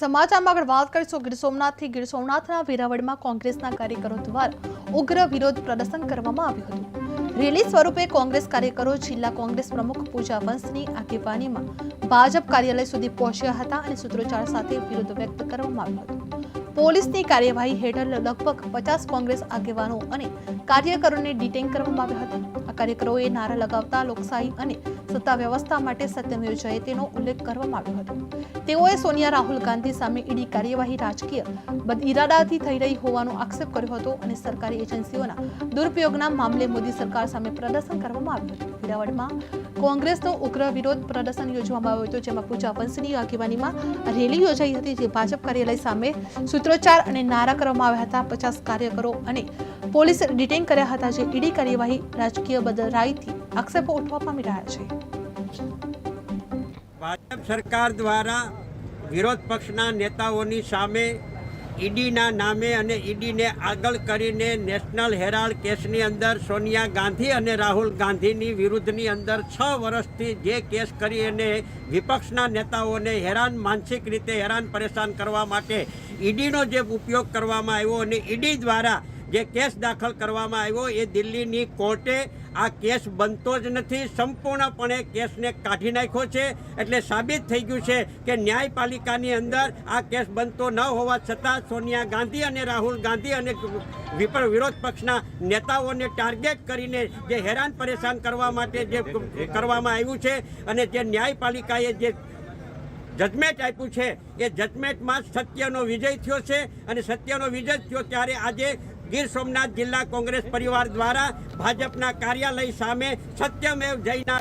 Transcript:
સમાચારમાં આગળ વાત કરીશું. ગીર સોમનાથથી ગીર સોમનાથના વેરાવળમાં કોંગ્રેસના કાર્યકરો દ્વારા ઉગ્ર વિરોધ પ્રદર્શન કરવામાં આવ્યું હતું. રેલી સ્વરૂપે કોંગ્રેસ કાર્યકરો જિલ્લા કોંગ્રેસ પ્રમુખ પૂજા વંશની આગેવાનીમાં ભાજપ કાર્યાલય સુધી પહોંચ્યા હતા અને સૂત્રોચ્ચાર સાથે વિરોધ વ્યક્ત કરવામાં આવ્યો હતો. પોલીસની કાર્યવાહી હેઠળ લગભગ પચાસ કોંગ્રેસ આગેવાનો અને કાર્યકરોને ડિટેન કરવામાં આવ્યા હતા. કાર્યકરોએ નારા લગાવતા લોકશાહી અને સત્તા વ્યવસ્થા માટે સત્યમેવ જયતેનો ઉલ્લેખ કરવામાં આવ્યો હતો. તેઓએ સોનિયા રાહુલ ગાંધી સામે ઈડી કાર્યવાહી રાજકીય બદ ઇરાદાથી થઈ રહી હોવાનો આક્ષેપ કર્યો હતો અને સરકારી એજન્સીઓના દુરુપયોગના મામલે મોદી સરકાર સામે પ્રદર્શન કરવામાં આવ્યું હતું. વેરાવળમાં કોંગ્રેસનો ઉગ્ર વિરોધ પ્રદર્શન યોજવામાં આવ્યું હતું, જેમાં પૂજા વંશની આગેવાનીમાં રેલી યોજાઈ હતી, જે ભાજપ કાર્યાલય સામે સૂત્રોચ્ચાર અને નારા કરવામાં આવ્યા હતા. પચાસ કાર્યકરો અને પોલીસે ડિટેન કર્યા હતા, જે ઈડી કાર્યવાહી રાજકીય બદરાઈથી આક્ષેપો ઉઠવા પામી રહ્યા છે. ભાજપ સરકાર દ્વારા વિરોધ પક્ષના નેતાઓની સામે ઈડીના નામે અને ઈડીને આગળ કરીને નેશનલ હેરાલ્ડ કેસની અંદર સોનિયા ગાંધી અને રાહુલ ગાંધીની વિરુદ્ધની અંદર છ વર્ષથી જે કેસ કરી અને વિપક્ષના નેતાઓને હેરાન, માનસિક રીતે હેરાન પરેશાન કરવા માટે ઈડીનો જે ઉપયોગ કરવામાં આવ્યો અને ઈડી દ્વારા જે કેસ દાખલ કરવામાં આવ્યો એ દિલ્હીની કોર્ટે આ કેસ બનતો જ નથી. સંપૂર્ણપણે કેસને કાઢી નાખ્યો છે. એટલે સાબિત થઈ ગયું છે કે ન્યાયપાલિકાની અંદર આ કેસ બનતો ન હોવા છતાં સોનિયા ગાંધી અને રાહુલ ગાંધી અને વિપર વિરોધ પક્ષના નેતાઓને ટાર્ગેટ કરીને જે હેરાન પરેશાન કરવા માટે જે કરવામાં આવ્યું છે અને જે ન્યાયપાલિકાએ જે જજમેન્ટ આપ્યું છે. એ જજમેન્ટમાં સત્યનો વિજય થયો છે અને સત્યનો વિજય થયો ત્યારે આજે ગીર સોમનાથ જિલ્લા કોંગ્રેસ પરિવાર દ્વારા ભાજપના કાર્યાલય સામે સત્યમેવ જયના